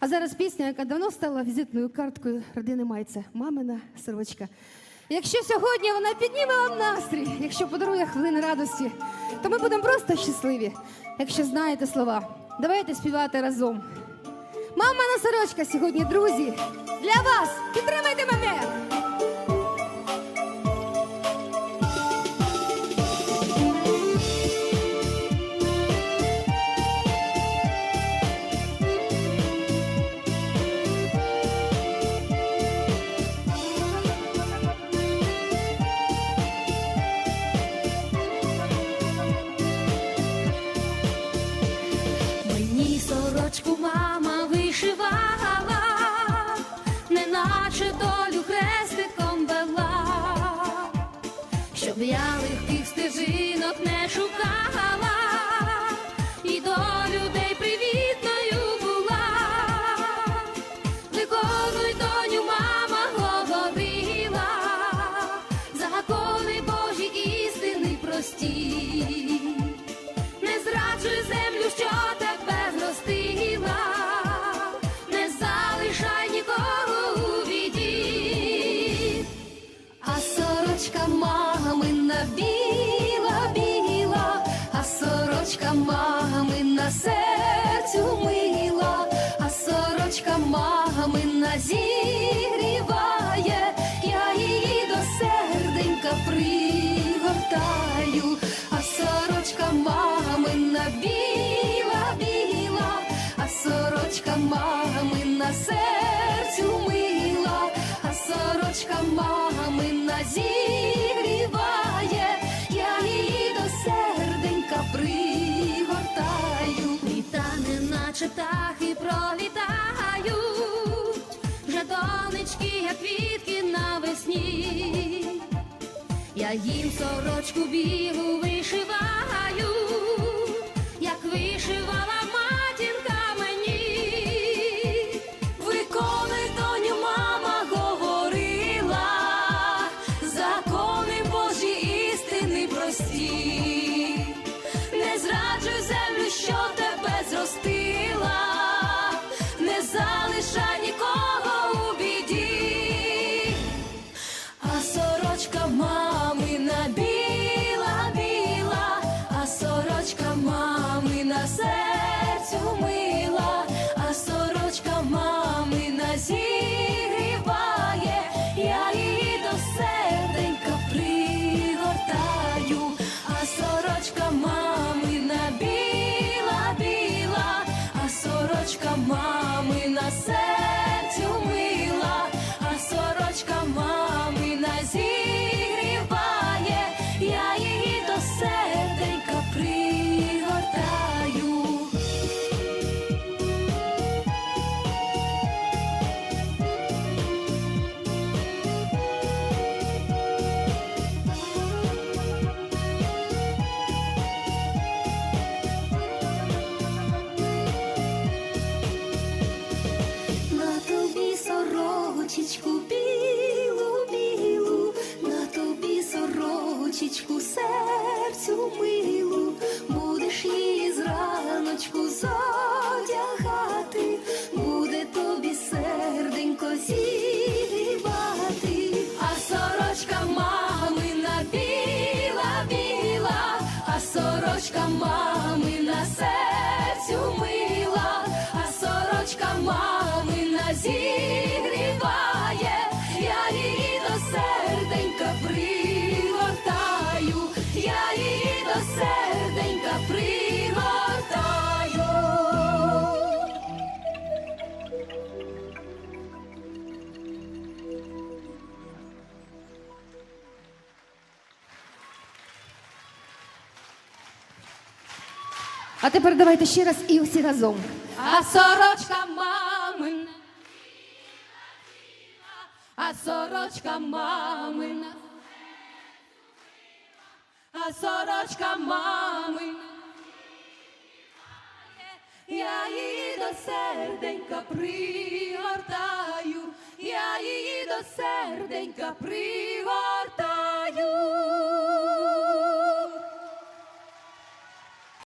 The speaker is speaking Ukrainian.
А зараз пісня, яка давно стала візитною карткою родини Майця, мамина сорочка. Якщо сьогодні вона підніме вам настрій, якщо подарує хвилини радості, то ми будемо просто щасливі. Якщо знаєте слова, давайте співати разом. Мамина сорочка сьогодні, друзі, для вас. Підтримайте сорочка мамина серцю мила, а сорочка мамина зігріває, я її до серденька пригортаю, а сорочка мамина біла, біла, а сорочка мамина серцю мила, а сорочка мамина зігріває, наче птахи пролітають, вже донечки, як квітки навесні. Я їм сорочку білу вишиваю, сорочечку білу, білу, на тобі сорочечку серцю милу, будеш її зраночку зодягати, буде тобі серденько зігрівати, а сорочка мамина біла, біла, а сорочка мамина серцю мила, а сорочка мамина зігріває, А тепер давайте ще раз і всі разом. А сорочка мамина, а сорочка мамина, а сорочка мамина, я її до серденька пригортаю, я її до серденька пригортаю.